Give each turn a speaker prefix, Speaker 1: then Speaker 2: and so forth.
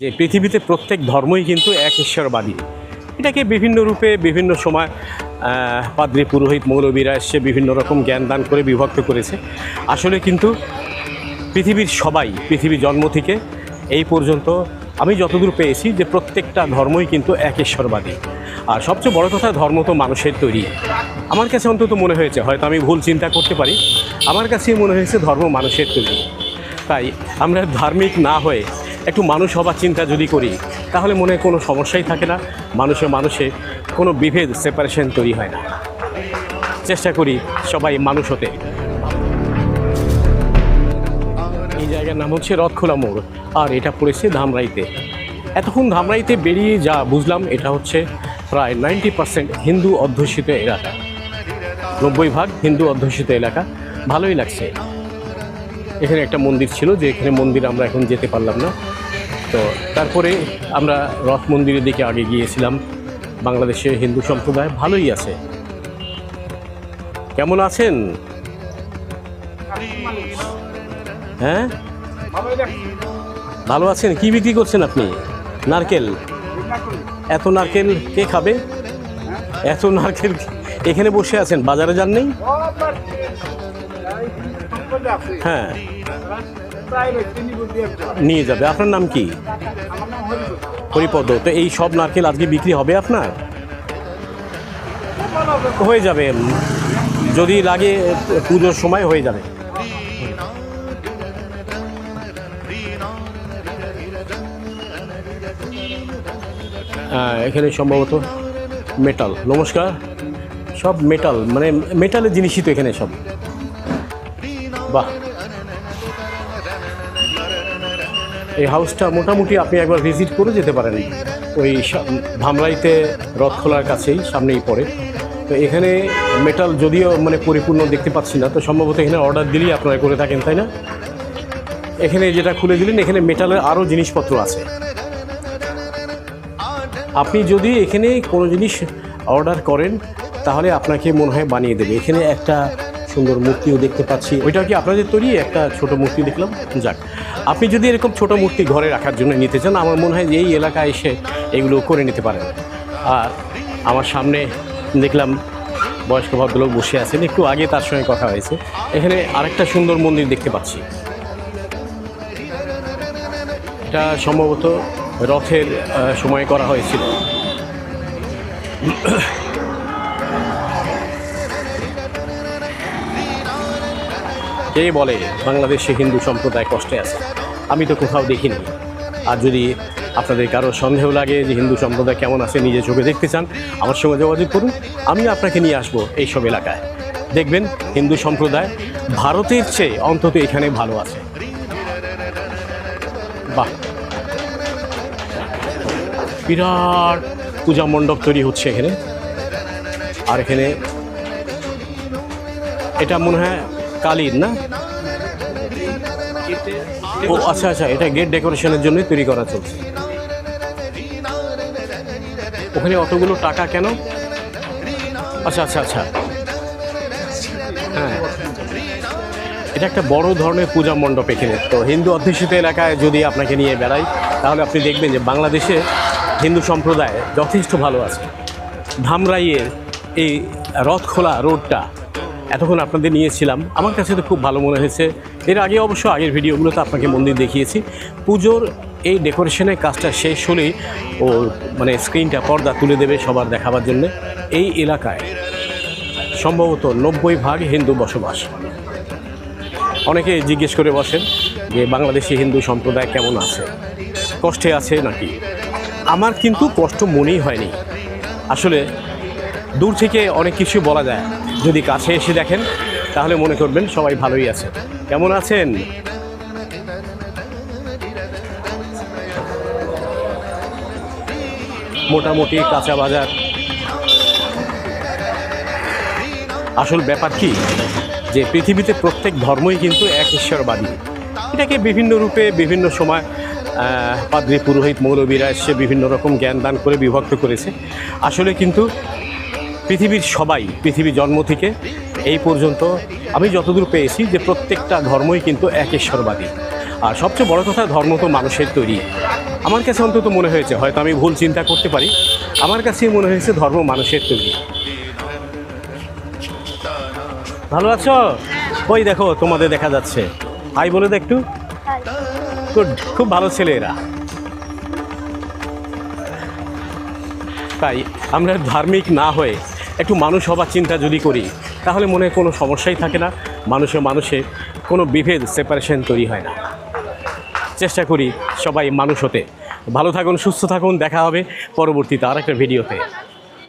Speaker 1: যে পৃথিবীতে প্রত্যেক ধর্মই কিন্তু এক ঈশ্বরবাদী। এটাকে বিভিন্ন রূপে, বিভিন্ন সময় পাদ্রী, পুরোহিত, মৌলবীরা এসে বিভিন্ন রকম জ্ঞান দান করে বিভক্ত করেছে। আসলে কিন্তু পৃথিবীর সবাই, পৃথিবী জন্ম থেকে এই পর্যন্ত আমি যতদূর পেয়েছি যে প্রত্যেকটা ধর্মই কিন্তু এক ঈশ্বরবাদী। আর সবচেয়ে বড় কথা, ধর্ম তো মানুষের তৈরি। আমার কাছে অন্তত মনে হয়েছে, হয়তো আমি ভুল চিন্তা করতে পারি, আমার কাছে মনে হয়েছে ধর্ম মানুষের তৈরি। তাই আমরা ধার্মিক না হয়ে একটু মানুষ হবার চিন্তা যদি করি, তাহলে মনে কোনো সমস্যাই থাকে না। মানুষে মানুষে কোনো বিভেদ সেপারেশন তৈরি হয় না। চেষ্টা করি সবাই মানুষ হতে। এই জায়গার নাম হচ্ছে রথখোলা মোড়, আর এটা পড়েছে ধামরাইতে। এতক্ষণ ধামরাইতে বেরিয়ে যা বুঝলাম, এটা হচ্ছে প্রায় নাইনটি পার্সেন্ট হিন্দু অধ্যুষিত এলাকা। নব্বই ভাগ হিন্দু অধ্যুষিত এলাকা। ভালোই লাগছে। এখানে একটা মন্দির ছিল যে এখানে মন্দির আমরা এখন যেতে পারলাম না। তো তারপরে আমরা রথ মন্দিরের দিকে আগে গিয়েছিলাম। বাংলাদেশে হিন্দু সম্প্রদায় ভালোই আছে। কেমন আছেন? হ্যাঁ? ভালো আছেন? কি বিক্রি করছেন আপনি? নারকেল? এত নারকেল কে খাবে? এত নারকেল এখানে বসে আছেন? বাজারে যান নেই? হ্যাঁ। নিয়ে যাবে। আপনার নাম কি? হরিপদ তো এই সব নারকেল আজকে বিক্রি হবে আপনার? হয়ে যাবে। যদি লাগে, পুজোর সময় হয়ে যাবে। এখানে সম্ভবত মেটাল নমস্কার। সব মেটাল মানে মেটালের জিনিসই তো এখানে সব। বাহ। এই হাউসটা মোটামুটি আপনি একবার ভিজিট করে যেতে পারেন। ওই ধামরাইতে রথ খোলার কাছেই, সামনেই পড়ে। তো এখানে মেটাল যদিও মানে পরিপূর্ণ দেখতে পাচ্ছি না, তো সম্ভবত এখানে অর্ডার দিলেই আপনারা করে থাকেন, তাই না? এখানে যেটা খুলে দিলেন, এখানে মেটালের আরও জিনিসপত্র আছে। আপনি যদি এখানে কোনো জিনিস অর্ডার করেন, তাহলে আপনাকে মনে হয় বানিয়ে দেবে। এখানে একটা সুন্দর মূর্তিও দেখতে পাচ্ছি। ওইটা কি আপনাদের তৈরি? একটা ছোট মূর্তি দেখলাম। যাক, আপনি যদি এরকম ছোট মূর্তি ঘরে রাখার জন্য নিতে চান, আমার মনে হয় যে এই এলাকায় এসে এগুলো করে নিতে পারেন। আর আমার সামনে দেখলাম বয়স্ক ভদ্রলোক বসে আছেন। একটু আগে তার সঙ্গে কথা হয়েছে। এখানে আরেকটা সুন্দর মন্দির দেখতে পাচ্ছি। এটা সম্ভবত রথের সময় করা হয়েছিল। কে বলে বাংলাদেশে হিন্দু সম্প্রদায় কষ্টে আছে। আমি তো কোথাও দেখিনি। আর যদি আপনাদের কারও সন্দেহ লাগে যে হিন্দু সম্প্রদায় কেমন আছে, নিজে চোখে দেখতে চান, আমার সঙ্গে যোগাযোগ করুন। আমি আপনাকে নিয়ে আসব এইসব এলাকায়। দেখবেন হিন্দু সম্প্রদায় ভারতের চেয়ে অন্তত এখানে ভালো আছে। বাহ! বিরাট পূজা মণ্ডপ তৈরি হচ্ছে এখানে। আর এখানে এটা মনে হয় কালির, না? ও আচ্ছা আচ্ছা এটা গেট ডেকোরেশনের জন্য তৈরি করা চলছে। ওখানে অতগুলো টাকা কেন? আচ্ছা আচ্ছা আচ্ছা। হ্যাঁ। এটা একটা বড় ধরনের পূজা মণ্ডপ এখানে। তো হিন্দু অধ্যুষিত এলাকায় যদি আপনাকে নিয়ে বেড়াই, তাহলে আপনি দেখবেন যে বাংলাদেশে হিন্দু সম্প্রদায় যথেষ্ট ভালো আছে। ধামরাইয়ের এই রথখোলা রোডটা এতক্ষণ আপনাদের নিয়েছিলাম। আমার কাছে তো খুব ভালো মনে হয়েছে। এর আগে অবশ্য আগের ভিডিওগুলোতে আপনাকে মন্দির দেখিয়েছি। পুজোর এই ডেকোরেশনের কাজটা শেষ হলেই ও মানে স্ক্রিনটা পর্দা তুলে দেবে সবার দেখাবার জন্য। এই এলাকায় সম্ভবত নব্বই ভাগ হিন্দু বসবাস। অনেকে জিজ্ঞেস করে বসেন যে বাংলাদেশি হিন্দু সম্প্রদায় কেমন আছে? কষ্টে আছে নাকি? আমার কিন্তু কষ্ট মনেই হয়নি। আসলে দূর থেকে অনেক কিছু বলা যায়। যদি কাছে এসে দেখেন, তাহলে মনে করবেন সবাই ভালোই আছে। কেমন আছেন? মোটামুটি কাঁচা বাজার। আসল ব্যাপার কি? যে পৃথিবীতে প্রত্যেক ধর্মই কিন্তু এক ঈশ্বরবাদী। এটাকে বিভিন্ন রূপে, বিভিন্ন সময় পাদ্রী, পুরোহিত, মৌলবীরা এসে বিভিন্ন রকম জ্ঞান দান করে বিভক্ত করেছে। আসলে কিন্তু পৃথিবীর সবাই, পৃথিবী জন্ম থেকে এই পর্যন্ত আমি যতদূর পেয়েছি যে প্রত্যেকটা ধর্মই কিন্তু এক ঈশ্বরবাদী আর সবচেয়ে বড় কথা, ধর্ম তো মানুষের তৈরি। আমার কাছে অন্তত মনে হয়েছে, হয়তো আমি ভুল চিন্তা করতে পারি, আমার কাছে মনে হয়েছে ধর্ম মানুষের তৈরি। ভালো আছো? ওই দেখো, তোমাদের দেখা যাচ্ছে। হাই বলে দে একটু। গুড, খুব ভালো ছেলে এরা। তাই, আমরা ধার্মিক না হয়ে একটু মানুষ হবার চিন্তা যদি করি, তাহলে মনে কোনো সমস্যাই থাকে না। মানুষে মানুষে কোনো বিভেদ সেপারেশন তৈরি হয় না। চেষ্টা করি সবাই মানুষ হতে। ভালো থাকুন, সুস্থ থাকুন, দেখা হবে পরবর্তীতে আর একটা ভিডিওতে